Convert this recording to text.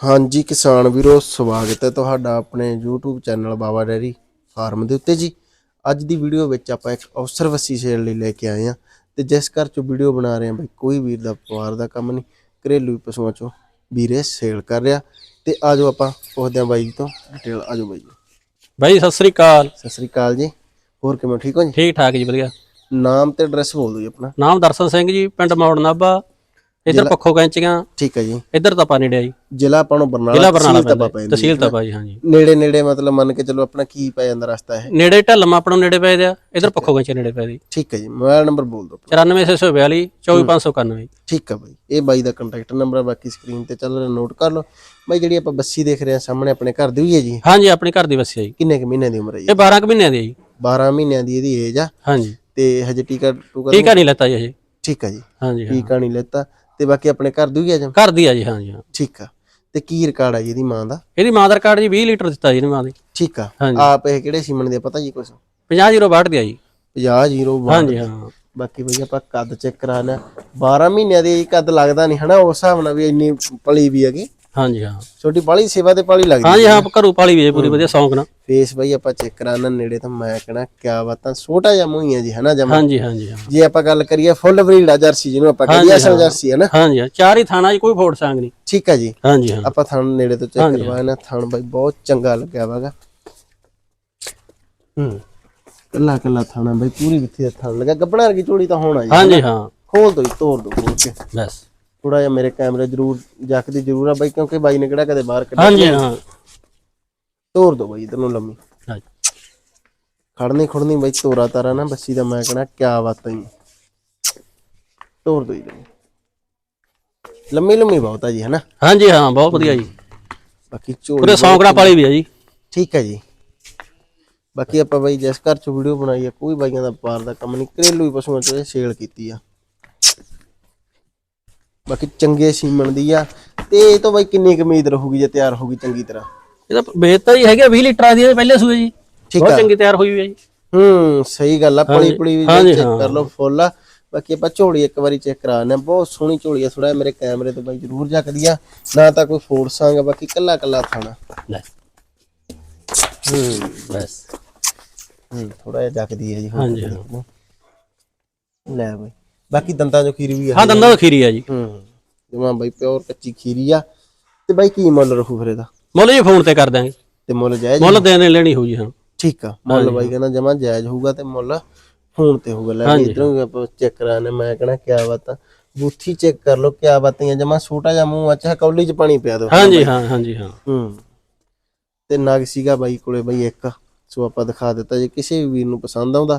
ਹਾਂਜੀ ਕਿਸਾਨ ਵੀਰੋ ਸਵਾਗਤ ਹੈ ਤੁਹਾਡਾ ਆਪਣੇ YouTube channel Baba dairy farm ਦੇ ਉੱਤੇ ਜੀ। ਅੱਜ ਦੀ ਵੀਡੀਓ ਵਿੱਚ ਆਪਾਂ ਇੱਕ ਅਵਸਰ ਵਸੀ ਸੇਲ ਲਈ ਲੈ ਕੇ ਆਏ ਹਾਂ ਤੇ ਜਿਸ ਘਰ ਚੋਂ ਵੀਡੀਓ ਬਣਾ ਰਹੇ ਹਾਂ ਬਈ ਕੋਈ ਵੀਰ ਦਾ ਪਰਿਵਾਰ ਦਾ ਕੰਮ ਨਹੀਂ ਘਰੇਲੂ ਪਸ਼ੂਆਂ ਚੋਂ ਵੀਰੇ ਸੇਲ ਕਰ ਰਿਹਾ। ਤੇ ਆਜੋ ਆਪਾਂ ਪੁੱਛਦੇ ਹਾਂ ਬਾਈ ਜੀ ਤੋਂ ਡਿਟੇਲ ਆਜੋ ਬਾਈ ਜੀ। ਬਾਈ ਸਤਿ ਸ੍ਰੀ ਅਕਾਲ। ਸਤਿ ਸ੍ਰੀ ਅਕਾਲ ਜੀ। ਹੋਰ ਕਿਵੇਂ ਠੀਕ ਹੋ ਜੀ? ਠੀਕ ਠਾਕ ਜੀ ਵਧੀਆ। ਨਾਮ ਤੇ ਐਡਰੈਸ ਬੋਲ ਦਿਓ ਜੀ ਆਪਣਾ। ਨਾਮ ਦਰਸ਼ਨ ਸਿੰਘ ਜੀ ਪਿੰਡ ਮੌੜ ਨਾਭਾ। ਇੱਧਰ ਪੱਖੋ ਕੈਂਚੀਆਂ। ਠੀਕ ਹੈ ਜੀ। ਇੱਧਰ ਤਪਾ ਨੇੜੇ ਆ ਜੀ। ਜ਼ਿਲ੍ਹਾ ਆਪਾਂ ਨੂੰ ਬਰਨਾਲਾ ਜ਼ਿਲ੍ਹਾ ਬਰਨਾਲਾ ਤਹਿਸੀਲ ਤਪਾ ਜੀ, ਪੈਂਦੀ ਤਹਿਸੀਲ ਤਪਾ ਜੀ ਹਾਂਜੀ। ਨੇੜੇ ਨੇੜੇ ਮਤਲਬ ਮੰਨ ਕੇ ਚਲੋ ਆਪਣਾ ਕੀ ਪੈ ਜਾਂਦਾ ਰਸਤਾ ਇਹ? ਨੇੜੇ ਢਲਮਾ ਆਪਾਂ ਨੂੰ ਨੇੜੇ ਪੈ ਦਿਆ ਇੱਧਰ ਪੱਖੋ ਕੈਂਚੀ ਨੇੜੇ ਪੈ ਦੀ ਠੀਕ ਹੈ ਜੀ ਮੋਬਾਈਲ ਨੰਬਰ ਬੋਲ ਦਿਓ 94642 24591 ਠੀਕ ਆ ਬਾਈ ਇਹ ਬਾਈ ਦਾ ਕੰਟੈਕਟ ਨੰਬਰ ਆ ਬਾਕੀ ਸਕਰੀਨ ਤੇ ਚੱਲ ਰਿਹਾ ਨੋਟ ਕਰ ਲਓ। ਬਾਈ ਜਿਹੜੀ ਆਪਾਂ ਬੱਸੀ ਦੇਖ ਰਹੇ ਆ ਸਾਹਮਣੇ ਆਪਣੇ ਘਰ ਦੀ ਹੋਈ ਹੈ ਜੀ? ਹਾਂਜੀ ਆਪਣੇ ਘਰ ਦੀ ਵਸਿਆ ਜੀ। ਕਿੰਨੇ ਕੁ ਮਹੀਨਿਆਂ ਦੀ ਉਮਰ ਹੈ ਜੀ? ਇਹ 12 ਕੁ ਮਹੀਨਿਆਂ ਦੀ ਹੈ ਜੀ। 12 ਮਹੀਨਿਆਂ ਦੀ ਇਹਦੀ ਏਜ ਆ। ਹਾਂਜੀ। ਤੇ ਹਜੇ ਟੀਕਾ ਟੂਕਾ ਟੀਕਾ ਨਹੀਂ ਲੈਤਾ ਜੀ ਇਹ। ਠੀਕ ਆ ਜੀ। ਹਾਂਜੀ ਹਾਂ। ਟੀਕਾ ਨਹੀਂ ਲੈਤਾ। ਤੇ ਬਾਕੀ ਆਪਣੇ ਘਰ ਦੀ ਹੋਈ ਆ ਜਾਂ? ਘਰ ਦੀ ਆ ਜੀ ਹਾਂਜੀ ਹਾਂ। ਠੀਕ ਆ। ਤੇ ਕੀ ਰਿਕਾਰਡ ਆ ਜੀ ਇਹਦੀ ਮਾਂ ਦਾ? ਇਹਦੀ ਮਾਂ ਦਾ ਰਿਕਾਰਡ ਜੀ 20 ਲੀਟਰ ਦਿੱਤਾ ਜੀ ਇਹਨੇ ਮਾਂ ਦੀ। ਠੀਕ ਆ। ਹਾਂਜੀ। ਆਪ ਇਹ ਕਿਹੜੇ ਸੀਮਨ ਦੇ ਆ ਪਤਾ ਜੀ ਕੁਛ? 50 ਜ਼ੀਰੋ ਬਾਟ ਦੀ ਆ ਜੀ। 50 ਜ਼ੀਰੋ ਹਾਂਜੀ ਹਾਂ। ਬਾਕੀ ਬਈ ਆਪਾਂ ਕੱਦ ਚੈੱਕ ਕਰਾਣਾ 12 ਮਹੀਨਿਆਂ ਦੀ ਕੱਦ ਲੱਗਦਾ ਨਹੀਂ ਹਨਾ? ਉਸ ਹਿਸਾਬ ਨਾਲ ਵੀ ਇੰਨੀ ਪਲੀ ਵੀ ਹੈਗੀ। ਹਾਂਜੀ ਹਾਂ। ਛੋਟੀ ਪਾਲੀ ਸੇਵਾ ਤੇ ਪਾਲੀ ਲੱਗਦੀ ਹਾਂਜੀ ਹਾਂ। ਘਰੂ ਪਾਲੀ ਵੀ ਹੈ ਪੂਰੀ ਵਧੀਆ ਸੌਂਕ ਨਾਲ। ਫੇਸ ਬਈ ਆਪਾਂ ਚੈੱਕ ਕਰਾਣਾ ਨੇੜੇ ਤਾਂ ਮੈਂ ਕਹਣਾ ਕਿਆ ਬਾਤਾਂ ਛੋਟਾ ਜਿਹਾ ਮੂੰਹ ਹੀ ਜੀ ਹਨਾ ਜਮਾ? ਹਾਂਜੀ ਹਾਂਜੀ ਹਾਂ। ਜੇ ਆਪਾਂ ਗੱਲ ਕਰੀਏ ਫੁੱਲ ਬਰੀਡ ਆ ਜਰਸੀ ਜਿਹਨੂੰ ਆਪਾਂ ਕਹਿੰਦੇ ਅਸਲ ਜਰਸੀ ਹੈ ਨਾ ਹਾਂਜੀ ਹਾਂ। ਚਾਰ ਹੀ ਥਾਣਾ ਜੀ ਕੋਈ ਫੋੜ ਸੰਗ ਨਹੀਂ। ਠੀਕ ਆ ਜੀ। ਹਾਂਜੀ ਹਾਂ। ਆਪਾਂ ਥਣ ਨੇੜੇ ਤੋਂ ਚੈੱਕ ਕਰਵਾਇਆ ਥਣ ਬਾਈ ਬਹੁਤ ਚੰਗਾ ਲੱਗਿਆ ਵਾਗਾ ਹੂੰ। ਕੱਲਾ ਕੱਲਾ ਥਾਣਾ ਬਾਈ ਪੂਰੀ ਵਿੱਥੀ ਦਾ ਥਣ ਲੱਗਾ। ਗੱਬਣਾ ਵਰਗੀ ਝੋਲੀ ਤਾਂ ਹੋਣਾ ਜੀ ਹਾਂਜੀ ਹਾਂ। ਖੋਲ ਦੋ ਤੋੜ ਦੋ ਖੋਲ ਕੇ। ਬਸ। ਥੋੜਾ ਜਿਹਾ ਮੇਰੇ ਕੈਮਰੇ ਜ਼ਰੂਰ ਜੱਕਦੀ ਜ਼ਰੂਰ ਆ ਬਾਈ ਕਿਉਂਕਿ ਬਾਈ ਨੇ ਕਿਹੜਾ ਕਦੇ ਬਾਹਰ ਕੱਢਿਆ ਹਾਂਜੀ ਹਾਂ। ਤੋੜ ਦੋ ਬਾਈ ਇਧਰ ਨੂੰ ਲੰਮੀ। ਹਾਂਜੀ। ਖੜਨੀ ਖੜਨੀ ਬਾਈ ਤੋਰਾ ਤਾਰਾ ਨਾ ਬੱਸੀ ਦਾ ਮੈਂ ਕਹਣਾ ਕਿਆ ਬਾਤਾਂ ਹੀ ਤੋੜ ਦੋ ਜੀ ਲੰਮੀ। ਲੰਮੀ ਬਹੁਤ ਆ ਜੀ ਹਨਾ? ਹਾਂਜੀ ਹਾਂ ਬਹੁਤ ਵਧੀਆ ਜੀ। ਬਾਕੀ ਝੋਲੀ ਪੂਰੇ ਸੌਂਕੜਾ ਪਾਲੀ ਵੀ ਆ ਜੀ। ਠੀਕ ਹੈ ਜੀ। ਬਾਕੀ ਆਪਾਂ ਬਾਈ ਜਿਸ ਘਰ ਚ ਵੀਡੀਓ ਬਣਾਈ ਆ ਕੋਈ ਬਾਈਆਂ ਦਾ ਵਪਾਰ ਦਾ ਕੰਮ ਨਹੀਂ ਘਰੇਲੂ ਹੀ ਪਸ਼ੂਆਂ ਚ ਸੇਲ ਕੀਤੀ ਆ। ਬਾਕੀ ਚੰਗੇ ਸੀਮਣ ਦੀ ਆ। ਤੇ ਇਹ ਤੋਂ ਬਾਈ ਕਿੰਨੀ ਕੁ ਉਮੀਦ ਰਹੂਗੀ ਜੇ ਤਿਆਰ ਹੋਊਗੀ ਚੰਗੀ ਤਰ੍ਹਾਂ? ਇਹ ਤਾਂ ਵੇਚਤਾ ਜੀ ਹੈਗਾ 20 ਲੀਟਰਾਂ ਦੀ ਪਹਿਲੇ ਸੂਏ ਜੀ। ਠੀਕ ਬਹੁਤ ਆ। ਚੰਗੀ ਤਿਆਰ ਹੋਈ ਹੋਈ ਹੈ ਜੀ। ਹੂੰ ਸਹੀ ਗੱਲ ਆ ਪਲੀ ਪਲੀ ਵੀ ਚੈੱਕ ਹਾਂ। ਕਰ ਲਓ ਫੁੱਲ ਆ। ਬਾਕੀ ਆਪਾਂ ਝੋਲੀ ਇੱਕ ਵਾਰੀ ਚੈੱਕ ਕਰਾਣੇ ਬਹੁਤ ਸੋਹਣੀ ਝੋਲੀ ਆ ਥੋੜਾ ਮੇਰੇ ਕੈਮਰੇ ਤੋਂ ਬਾਈ ਜ਼ਰੂਰ ਜੱਕਦੀ ਆ ਨਾ ਤਾਂ ਕੋਈ ਫੋਰਸ ਆਂਗਾ ਬਾਕੀ ਕੱਲਾ ਕੱਲਾ ਥਾਣਾ। ਲੈ। ਹੂੰ ਬਸ। ਹੂੰ ਥੋੜਾ ਜਿਹਾ ਜੱਕਦੀ ਹੈ ਜੀ। ਹਾਂਜੀ ਹਾਂ। ਲੈ ਬਾਈ। ਬਾਕੀ ਦੰਦਾਂ ਚੋਂ ਖੀਰ ਵੀ ਆ ਹਾਂ ਦੰਦਾਂ ਦਾ ਖੀਰੀ ਆ ਜੀ। ਹੂੰ ਜਮਾ ਬਾਈ ਪਿਓਰ ਕੱਚੀ ਖੀਰੀ ਆ। ਤੇ ਬਾਈ ਕੀ ਮੁੱਲ ਰਹੂ ਫਿਰ ਇਹਦਾ? ਮੁੱਲ ਜੀ ਫੋਨ ਤੇ ਕਰ ਦਾਂਗੇ ਤੇ ਮੁੱਲ ਜਾਇਜ਼ ਮੁੱਲ ਦੇਣੇ ਲੈਣੀ ਹੋਊ ਜੀ ਹਾਂ। ਠੀਕ ਆ ਮੁੱਲ ਬਾਈ ਕਹਿੰਦਾ ਜਮਾ ਜਾਇਜ਼ ਹੋਊਗਾ ਤੇ ਮੁੱਲ ਫੋਨ ਤੇ ਹੋਊਗਾ। ਲੈ ਇਧਰੋਂ ਆਪਾਂ ਚੈੱਕ ਕਰਾਣੇ ਮੈਂ ਕਹਣਾ ਕਿਆ ਬਾਤਾਂ ਬੂਥੀ ਚੈੱਕ ਕਰ ਲਓ ਕਿਆ ਬਾਤਾਂ ਜਮਾ ਛੋਟਾ ਜਿਹਾ ਮੂੰਹ ਅੱਛਾ ਕੌਲੀ ਚ ਪਾਣੀ ਪਿਆ ਦੋ ਹਾਂਜੀ ਹਾਂ ਹਾਂਜੀ ਹਾਂ। ਹੂੰ। ਤੇ ਨਗ ਸੀਗਾ ਬਾਈ ਕੋਲੇ ਬਾਈ ਇੱਕ ਸੋ ਆਪਾਂ ਦਿਖਾ ਦਿੱਤਾ ਜੇ ਕਿਸੇ ਵੀ ਵੀਰ ਨੂੰ ਪਸੰਦ ਆਉਂਦਾ